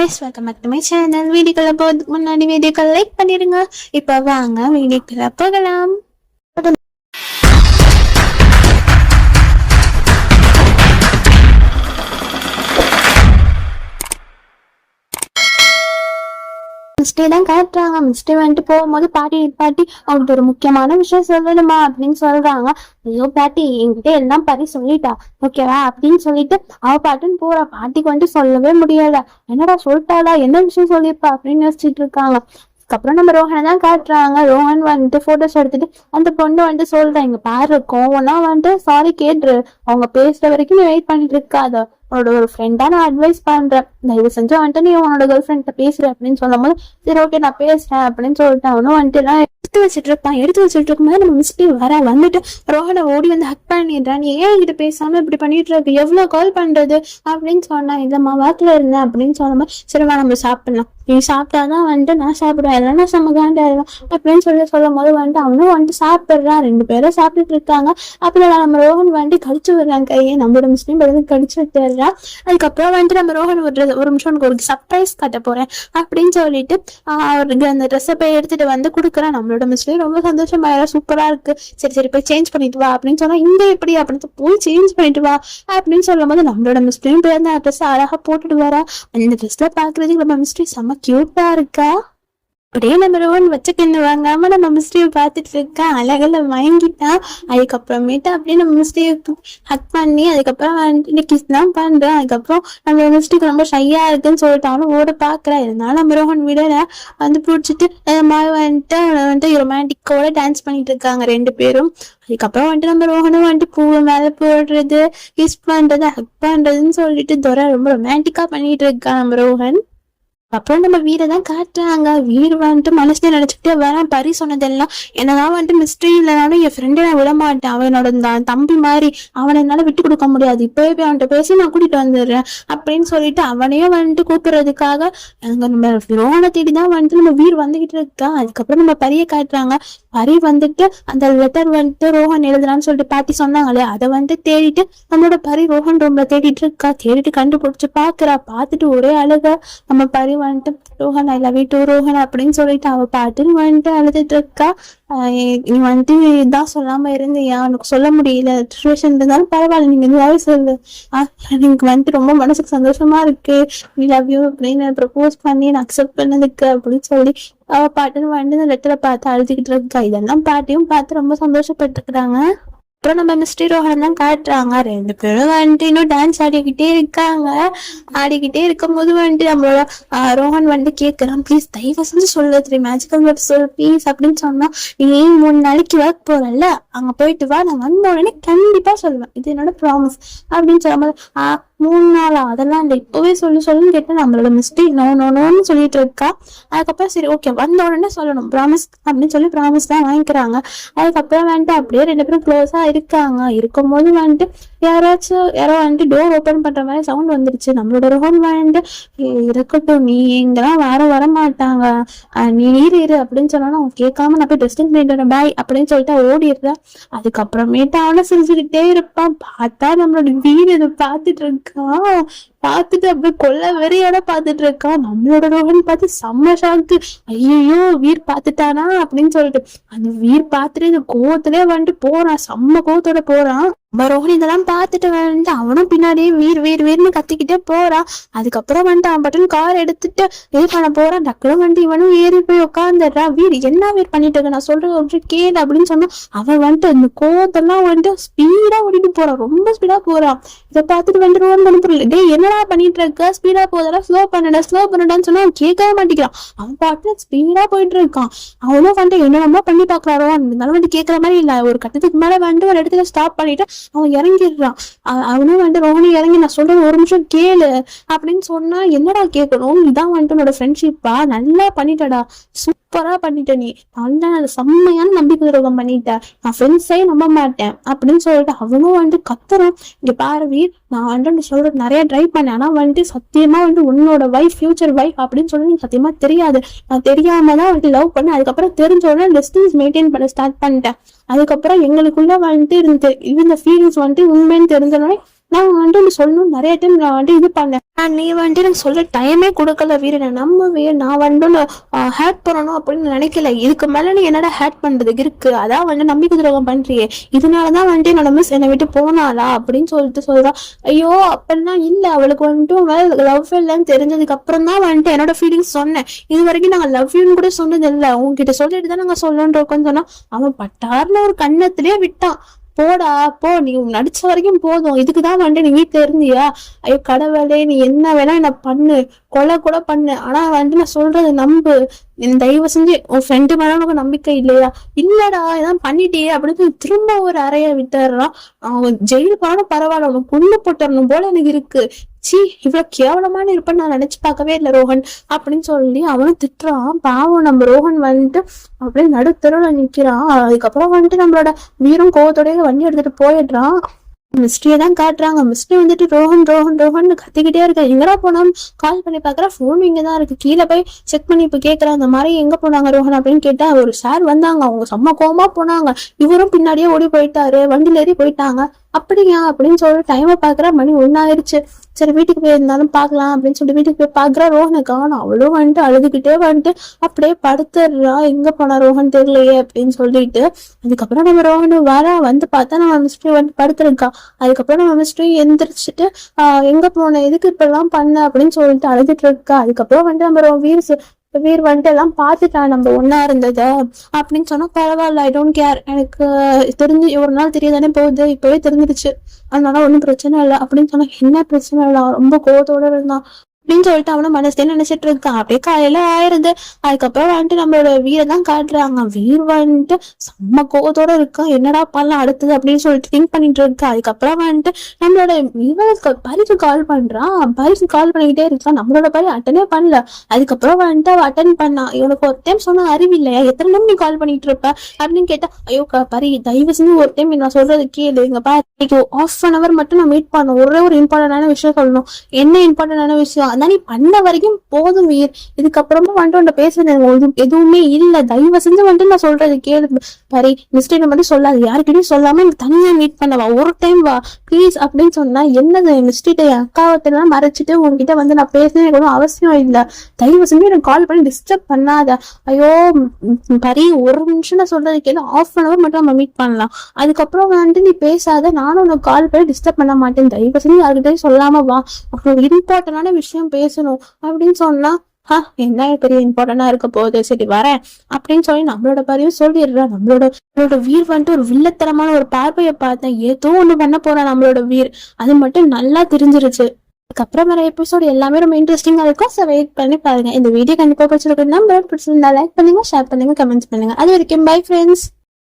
Guys welcome back to my channel வீடியோக்குள்ள போகிறதுக்கு முன்னாடி வீடியோக்கள் லைக் பண்ணிடுங்க. இப்போ வாங்க வீடியோக்குள்ள போகலாம். மிஸ்டே தான் காட்டுறாங்க மிஸ்டே வந்துட்டு போகும்போது பாட்டி பாட்டி அவங்களுக்கு ஒரு முக்கியமான விஷயம் சொல்லணுமா அப்படின்னு சொல்றாங்க. ஐயோ பாட்டி என்கிட்ட எல்லாம் பரி சொல்லிட்டா. ஓகேவா அப்படின்னு சொல்லிட்டு அவ பாட்டுன்னு போற. பாட்டிக்கு வந்துட்டு சொல்லவே முடியல. என்னடா சொல்லிட்டாளா? என்ன விஷயம் சொல்லியிருப்பா அப்படின்னு யோசிச்சுட்டு இருக்காங்க. அதுக்கப்புறம் நம்ம ரோஹனை தான் காட்டுறாங்க ரோஹன் வந்துட்டு போட்டோஸ் எடுத்துட்டு அந்த பொண்ணு வந்துட்டு சொல்றேன் இங்க பாரு கோவம்னா வந்துட்டு சாரி கேட்டுரு. அவங்க பேசுற வரைக்கும் நீ வெயிட் பண்ணிட்டு இருக்காத. உன்னோட ஒரு ஃப்ரெண்டாக நான் அட்வைஸ் பண்ணுறேன் தயவு செஞ்சு வந்துட்டு நீ உன்னோட கேர்ள் ஃப்ரெண்ட்ட பேசுகிறேன் அப்படின்னு சொல்லும் போது சரி ஓகே நான் பேசுறேன் அப்படின்னு சொல்லிட்டு அவனும் வந்துட்டு நான் எடுத்து வச்சுட்டு இருப்பான். எடுத்து வச்சுட்டு இருக்கும்போது நம்ம மிஸ்டி வர வந்துட்டு ரோஹனை ஓடி வந்து ஹக் பண்ணிடுறான் நீ ஏன் என்கிட்ட பேசாமல் இப்படி பண்ணிட்டு இருக்கு? எவ்வளோ கால் பண்ணுறது அப்படின்னு சொன்னான் இல்லைம்மா வாக்கில் இருந்தேன் அப்படின்னு சொல்லும்போது சரிம்மா நம்ம சாப்பிட்லாம். நீ சாப்பிட்டாதான் வந்துட்டு நான் சாப்பிடுவேன். இல்லைன்னா சமகாண்டா அப்படின்னு சொல்லி சொல்லும் போது வந்துட்டு அவனும் வந்துட்டு சாப்பிட்றான் ரெண்டு பேரும் சாப்பிட்டுட்டு இருக்காங்க. அப்புறம் நம்ம ரோஹன் வந்துட்டு கடிச்சு விடுறான் கையை. நம்மளோட முஸ்லீம் படகு கடிச்சு விட்டுறான் அதுக்கப்புறம் வந்துட்டு நம்ம ரோஹன் ஒரு ஒரு நிமிஷம் உனக்கு ஒரு சர்ப்ரைஸ் கட்ட போறேன். அப்படின்னு சொல்லிட்டு அவருக்கு அந்த ட்ரெஸ்ஸை போய் எடுத்துட்டு வந்து கொடுக்குறான். நம்மளோட முஸ்லீம் ரொம்ப சந்தோஷமாயிரா சூப்பரா இருக்கு. சரி சரி போய் சேஞ்ச் பண்ணிட்டு வா அப்படின்னு சொன்னா இங்க எப்படி அப்படின்னு போய் சேஞ்ச் பண்ணிட்டு வா அப்படின்னு சொல்லும் போது நம்மளோட முஸ்லீம் போய் அந்த ட்ரெஸ் அழகா போட்டுட்டு வரா. அந்த ட்ரெஸ்ல பாக்குறதுக்கு நம்ம மிஸ்ட்ரி செம்ம கியூட்டா இருக்கா? அப்படியே நம்ம ரோஹன் வச்ச கண்ணு வாங்காம நம்ம மிஸ்டியை பார்த்துட்டு இருக்கா? அழகில் வாங்கிட்டான் அதுக்கப்புறமேட்டு அப்படியே நம்ம மிஸ்டியை ஹக் பண்ணி அதுக்கப்புறம் வந்துட்டு கிஸ் தான் பண்றேன் அதுக்கப்புறம் நம்ம மிஸ்டேக் ரொம்ப ஷையாக இருக்குன்னு சொல்லிட்டு அவனும் ஓட பாக்குறா இருந்தாலும் நம்ம ரோஹன் விடல. வந்து பிடிச்சிட்டு மாதிரி வந்துட்டு அவனை வந்துட்டு ரொமான்டிக்கோட டான்ஸ் பண்ணிட்டு இருக்காங்க ரெண்டு பேரும். அதுக்கப்புறம் வந்துட்டு நம்ம ரோஹனும் வந்துட்டு பூ மேலே போடுறது கிஸ் பண்ணுறது ஹக் பண்ணுறதுன்னு சொல்லிட்டு துரை ரொம்ப ரொமான்டிக்காக பண்ணிட்டு இருக்கான் நம்ம ரோஹன். அப்புறம் நம்ம வீரை தான் காட்டுறாங்க. வீர் வந்துட்டு மனசுல நினைச்சுக்கிட்டே வரேன். பரி சொன்னதெல்லாம் என்னதான் வந்துட்டு மிஸ்ட்ரி இல்லைனாலும் என் ஃப்ரெண்டை நான் விட மாட்டேன் அவனோட தான் தம்பி மாதிரி அவனை என்னால விட்டு கொடுக்க முடியாது. இப்பவே போய் அவன்கிட்ட பேசி நான் கூட்டிட்டு வந்துடுறேன் அப்படின்னு சொல்லிட்டு அவனையே வந்துட்டு கூப்பிடுறதுக்காக அங்க நம்ம ரோனை தேடி தான் வந்துட்டு நம்ம வீர் வந்துகிட்டு இருக்கா. அதுக்கப்புறம் நம்ம பரிய காட்டுறாங்க. பரி வந்துட்டு அந்த லெட்டர் வந்துட்டு ரோஹன் எழுதுறான்னு சொல்லிட்டு பாட்டி சொன்னாங்களே அதை வந்துட்டு தேடிட்டு நம்மளோட பரி ரோஹன் ரூம்ல தேடிட்டு இருக்கா. தேடிட்டு கண்டுபிடிச்சு பாக்குறா. பார்த்துட்டு ஒரே அழக. நம்ம பரி வந்துட்டு Rohan I love you too Rohan அப்படின்னு சொல்லிட்டு அவ பாட்டுன்னு வந்துட்டு அழுதுட்டு இருக்கா. நீ வந்துட்டு இதான் சொல்லாம இருந்தியா? உனக்கு சொல்ல முடியல. சுச்சுவேஷன் இருந்தாலும் பரவாயில்ல நீங்க இதுவாவே சொல்லு. ஆஹ் எனக்கு வந்துட்டு ரொம்ப மனசுக்கு சந்தோஷமா இருக்கு. நீ லவ் யூ அப்படின்னு ப்ரப்போஸ் பண்ணி நான் அக்செப்ட் பண்ணதுக்கு அப்படின்னு சொல்லி அவ பாட்டுன்னு வந்துட்டு இந்த லெட்டரை பார்த்து அழுதுகிட்டு இருக்கா. இதெல்லாம் பாட்டியும் பார்த்து ரொம்ப சந்தோஷப்பட்டுக்கிறாங்க அப்புறம் நம்ம மிஸ்டி ரோஹன் தான் காட்டுறாங்க. ரெண்டு பேரும் வந்துட்டு இன்னும் டான்ஸ் ஆடிக்கிட்டே இருக்காங்க. ஆடிக்கிட்டே இருக்கும் போது வந்துட்டு நம்மளோட ரோஹன் வந்துட்டு கேட்கறான் ப்ளீஸ் தயவு செஞ்சு சொல்லு த்ரீ மேஜிக்கல் வேர்ட் சொல் ப்ளீஸ் அப்படின்னு சொன்னா நீ மூணு நாளைக்கு ஒர்க் போறல்ல அங்க போயிட்டு வா நான் வந்த உடனே கண்டிப்பா சொல்லுவேன். இது என்னோட ப்ராமிஸ் அப்படின்னு சொல்லும்போது ஆஹ் மூணு நாளா? அதெல்லாம் இல்லை. இப்பவே சொல்லு சொல்லுன்னு கேட்டு நம்மளோட மிஸ்டேக் நோ நோ நோன்னு சொல்லிட்டு இருக்கா. அதுக்கப்புறம் சரி ஓகே வந்த உடனே சொல்லணும். ப்ராமிஸ் அப்படின்னு சொல்லி ப்ராமிஸ் தான் வாங்கிக்கிறாங்க. அதுக்கப்புறம் வந்துட்டு அப்படியே ரெண்டு பேரும் க்ளோஸா இருக்காங்க. இருக்கும்போது வந்துட்டு யாராச்சும் யாரோ வந்துட்டு டோர் ஓபன் பண்ற மாதிரி சவுண்ட் வந்துருச்சு. நம்மளோட ரோல் வந்துட்டு இருக்கட்டும் நீ இங்கெல்லாம் வர வர மாட்டாங்க நீ இரு இரு அப்படின்னு சொன்னா அவன் கேட்காம நான் போய் டெஸ்டிங் பண்ணிட்டு பாய் அப்படின்னு சொல்லிட்டு அவன் அதுக்கப்புறமேட்டு அவனை சிரிச்சுக்கிட்டே இருப்பான். பார்த்தா நம்மளோட வீடு இதை பார்த்துட்டு இருக்கான். பார்த்துட்டு அப்படியே கொல்ல வெறியோட பார்த்துட்டு இருக்கான் நம்மளோட ரோஹன் பார்த்து செம்ம ஷாக்கு ஐயோ வீர் பார்த்துட்டானா அப்படின்னு சொல்லிட்டு. அந்த வீர் பார்த்துட்டு இந்த கோவத்திலே வந்துட்டு போறான். செம்ம கோவத்தோட போறான். நம்ம ரோஹன் இதெல்லாம் பார்த்துட்டு வந்துட்டு அவனும் பின்னாடியே வீர் வீர் வீர்னு கத்திக்கிட்டே போறான் அதுக்கப்புறம் வந்துட்டு அவன் பட்டன் கார் எடுத்துட்டு இது பண்ண போறான். டக்குனு வந்துட்டு இவனும் ஏறி போய் உட்காந்துடுறான் வீர் என்ன வீர் பண்ணிட்டு இருக்க? நான் சொல்றது ஒன்று கேளு அப்படின்னு சொன்னா அவன் வந்துட்டு இந்த கோவத்தெல்லாம் வந்துட்டு ஸ்பீடா ஓடிட்டு போறான். ரொம்ப ஸ்பீடா போறான். இதை பார்த்துட்டு வந்துட்டு ரோஹன் பண்ண புரியல என்ன என்னடா பண்ணிட்டு இருக்க ஸ்பீடா போதடா ஸ்லோ பண்ணடா ஸ்லோ பண்ணடான்னு சொன்னா அவன் கேட்கவே மாட்டேங்கிறான். அவன் பாட்டுல ஸ்பீடா போயிட்டு இருக்கான் அவனும் வந்துட்டு என்னென்னமோ பண்ணி பாக்குறாரோ இருந்தாலும் வந்துட்டு கேட்கற மாதிரி இல்ல. ஒரு கட்டத்துக்கு மேல வந்துட்டு ஒரு இடத்துல ஸ்டாப் பண்ணிட்டு அவன் இறங்கிடுறான். அவனும் வந்துட்டு ரோஹனி இறங்கி நான் சொல்றேன் ஒரு நிமிஷம் கேளு அப்படின்னு சொன்னா என்னடா கேட்கணும்? இதான் வந்துட்டு உன்னோட ஃப்ரெண்ட்ஷிப்பா நல்லா பண்ணிட்டடா. சூப்பரா பண்ணிட்ட நீ. நல்லா செம்மையான நம்பிக்கை துரோகம் பண்ணிட்ட. நான் ஃப்ரெண்ட்ஸே நம்ப மாட்டேன். அப்படின்னு சொல்லிட்டு அவனும் வந்துட்டு கத்துறான். இங்க பாரு வீர் நான் வந்துட்டு நீ சொல்றது நிறைய ட்ரை பண்ணேன். ஆனா வந்துட்டு சத்தியமா வந்துட்டு உன்னோட வைஃப் ஃபியூச்சர் வைஃப் அப்படின்னு சொல்லி எனக்கு சத்தியமா தெரியாது. நான் தெரியாம தான் வந்துட்டு லவ் பண்ணேன். அதுக்கப்புறம் தெரிஞ்ச உடனே டிஸ்டன்ஸ் மெயின்டைன் பண்ண ஸ்டார்ட் பண்ணிட்டேன். அதுக்கப்புறம் எங்களுக்குள்ள வந்துட்டு இருந்த இருந்த ஃபீலிங்ஸ் வந்துட்டு உண்மைன்னு தெரிஞ்சோடனே நான் வந்துட்டு சொல்லணும் நிறைய டைம் நான் வந்துட்டு இது பண்ணேன். நீ வந்துட்டு எனக்கு சொல்ல டைமே கொடுக்கல வீரனை. நம்ம வீர நான் வந்துட்டு ஹேட் பண்ணணும் அப்படின்னு நினைக்கல. இதுக்கு மேல நீ என்னடா ஹேட் பண்றதுக்கு இருக்கு. அதான் வந்து நம்பிக்கை துரோகம் பண்றியே. இதனாலதான் வந்துட்டு என்னோட மிஸ் என்னை விட்டு போனாளா அப்படின்னு சொல்லிட்டு சொல்றா. ஐயோ அப்படின்னா இல்ல. அவளுக்கு வந்துட்டு லவ் இல்லைன்னு தெரிஞ்சதுக்கு அப்புறம் தான் வந்துட்டு என்னோட ஃபீலிங்ஸ் சொன்னேன். இது வரைக்கும் நாங்க லவ் யூன்னு கூட சொன்னது இல்ல உங்ககிட்ட சொல்லிட்டு தான் நாங்க சொல்லணும்னு இருக்கோம்னு சொன்னா அவன் பட்டார்னு ஒரு கண்ணத்திலேயே விட்டான். போடா போ. நீ நடிச்ச வரைக்கும் போதும். இதுக்குதான் வந்துட்டு நீ வீட்டுல இருந்தியா? ஐயோ கடவுளே நீ என்ன வேணா என்ன பண்ணு. கொலை கூட பண்ணு. ஆனா வந்துட்டு நான் சொல்றது நம்பு. தயவு செஞ்சு உன் ஃப்ரெண்டு மேல உனக்கு நம்பிக்கை இல்லையா? இல்லடா ஏதாவது பண்ணிட்டே அப்படின்னு சொல்லி திரும்ப ஒரு அறைய விட்டுறான் அவன் ஜெயில் போனாலும் பரவாயில்ல உனக்கு குண்டு போட்டுறணும் போல எனக்கு இருக்கு. சி இவ்வளவு கேவலமான இருப்பேன்னு நான் நினைச்சு பார்க்கவே இல்லை ரோஹன் அப்படின்னு சொல்லி அவனும் திட்டுறான். பாவம் நம்ம ரோஹன் வந்துட்டு அப்படியே நடுத்தருவில் நிக்கிறான். அதுக்கப்புறம் வந்துட்டு நம்மளோட வீரம் கோவத்தோடய வண்டி எடுத்துட்டு போயிடுறான். மிஸ்ட்ரியை தான் காட்டுறாங்க. மிஸ்ட்ரி வந்துட்டு ரோஹன் ரோஹன் ரோஹன் கத்திக்கிட்டே இருக்கா. எங்கடா போனோம் கால் பண்ணி பாக்குற ஃபோன் இங்க தான் இருக்கு. கீழே போய் செக் பண்ணி இப்ப கேக்குறா அந்த மாதிரி எங்க போனாங்க ரோஹன்? அப்படின்னு கேட்டா ஒரு சார் வந்தாங்க. அவங்க செம்ம கோமா போனாங்க. இவரும் பின்னாடியே ஓடி போயிட்டாரு. வண்டியில ஏறி போயிட்டாங்க. அப்படியா? அப்படின்னு சொல்லிட்டு டைமை பாக்குறா மணி ஒன்னாயிருச்சு சரி வீட்டுக்கு போயிருந்தாலும் பார்க்கலாம் அப்படின்னு சொல்லிட்டு வீட்டுக்கு போய் பாக்குறா ரோஹனை காணும். அவளும் வந்துட்டு அழுதுகிட்டே வந்துட்டு அப்படியே படுத்துடுறா எங்க போனா ரோஹன் தெரியலையே அப்படின்னு சொல்லிட்டு அதுக்கப்புறம் நம்ம ரோஹன் வர வந்து பார்த்தா நம்ம மிஸ்ட்ரி வந்து படுத்துருக்கா. அதுக்கப்புறம் நம்ம மிஸ்ட்ரி எந்திரிச்சிட்டு ஆஹ் எங்க போன? எதுக்கு இப்பெல்லாம் பண்ண? அப்படின்னு சொல்லிட்டு அழுதுட்டு இருக்கா. அதுக்கப்புறம் வந்துட்டு நம்ம ரோ- வீர் வீர் வந்துட்டு எல்லாம் பார்த்துட்டான் நம்ம ஒன்னா இருந்ததை. அப்படின்னு சொன்னா பரவாயில்ல ஐ டோன்ட் கேர் எனக்கு தெரிஞ்சு ஒரு நாள் தெரியாதானே போகுது. இப்பவே தெரிஞ்சிருச்சு. அதனால ஒன்றும் பிரச்சனை இல்லை. அப்படின்னு சொன்னா என்ன பிரச்சனை? இல்லை ரொம்ப கோவத்தோட இருந்தான். அப்படின்னு சொல்லிட்டு அவனும் மனசுல நினைச்சிட்டு இருக்கான். அப்படியே காலையில ஆயிருது அதுக்கப்புறம் வந்துட்டு நம்மளோட வீரை தான் காட்டுறாங்க. வீர் வந்துட்டு செம்ம கோவத்தோட இருக்கான். என்னடா பண்ணலாம் அடுத்தது அப்படின்னு சொல்லிட்டு திங்க் பண்ணிட்டு இருக்கா. அதுக்கப்புறம் வந்துட்டு நம்மளோட இவனுக்கு பரிசு கால் பண்றான். பரிசு கால் பண்ணிக்கிட்டே இருக்கான். நம்மளோட பரி அட்டனே பண்ணல. அதுக்கப்புறம் வந்துட்டு அவ அட்டன் பண்ணான். இவனுக்கு ஒரு டைம் சொன்னா அறிவில்லையா எத்தனை டைம் நீ கால் பண்ணிட்டு இருப்ப? அப்படின்னு கேட்டா ஐயோ க- பரி தயவு செஞ்சு ஒரு டைம் நான் சொல்றது கேளு. இங்க பாரு ஆஃப் அன் அவர் மட்டும் நான் மீட் பண்ணோம் ஒரே ஒரு இம்பார்ட்டன்டான விஷயம் சொல்லணும். என்ன இம்பார்ட்டன்டான விஷயம்? அதான் நீ பண்ண வரைக்கும் போதும் வீர் இதுக்கப்புறமா வந்துட்டு உன்ட்ட பேசுறது எனக்கு எதுவுமே இல்ல. தயவு செஞ்சு வந்துட்டு நான் சொல்றது கேளு பரி மிஸ்டேக் மட்டும் சொல்லாது. யாருக்கிட்டையும் சொல்லாம எனக்கு தனியா மீட் பண்ணவா ஒரு டைம் வா. ப்ளீஸ் அப்படின்னு சொன்னா என்னது? மிஸ்டேட்டை என் அக்காவத்தெல்லாம் மறைச்சிட்டு உங்ககிட்ட வந்து நான் பேசுறது எனக்கு ஒன்றும் அவசியம் இல்ல. தயவு செஞ்சு எனக்கு கால் பண்ணி டிஸ்டர்ப் பண்ணாத. ஐயோ பரி ஒரு நிமிஷம் நான் சொல்றது கேளு. ஆஃப் அன் அவர் மட்டும் நம்ம மீட் பண்ணலாம். அதுக்கப்புறம் வந்துட்டு நீ பேசாத. நானும் உனக்கு கால் பண்ணி டிஸ்டர்ப் பண்ண மாட்டேன். தயவு செஞ்சு யாருக்கிட்டையும் சொல்லாம வா. ஒரு இம்பார்ட்டன்டான விஷயம் பேசணும் அப்படின்னு சொன்னா ஆ என்ன பெரிய இம்பார்ட்டண்டா இருக்க போகுது? சரி வரேன். அப்படின்னு சொல்லி நம்மளோட பதிவு சொல்லிடுறா. நம்மளோட நம்மளோட வீர் வந்துட்டு ஒரு வில்லத்தனமான ஒரு பார்வையை பார்த்தேன் ஏதோ ஒண்ணு பண்ண போறான் நம்மளோட வீர். அது மட்டும் நல்லா தெரிஞ்சிருச்சு. அதுக்கப்புறம் வர எபிசோடு எல்லாமே ரொம்ப இன்ட்ரெஸ்டிங்கா இருக்கும். ஸோ வெயிட் பண்ணி பாருங்க. இந்த வீடியோ கண்டிப்பா பிடிச்சிருக்கு நம்பர் பிடிச்சிருந்தா லைக் பண்ணுங்க ஷேர் பண்ணுங்க கமெண்ட்ஸ் பண்ணுங்க. அது வரைக்கும் பை ஃப்ரெண்ட்ஸ்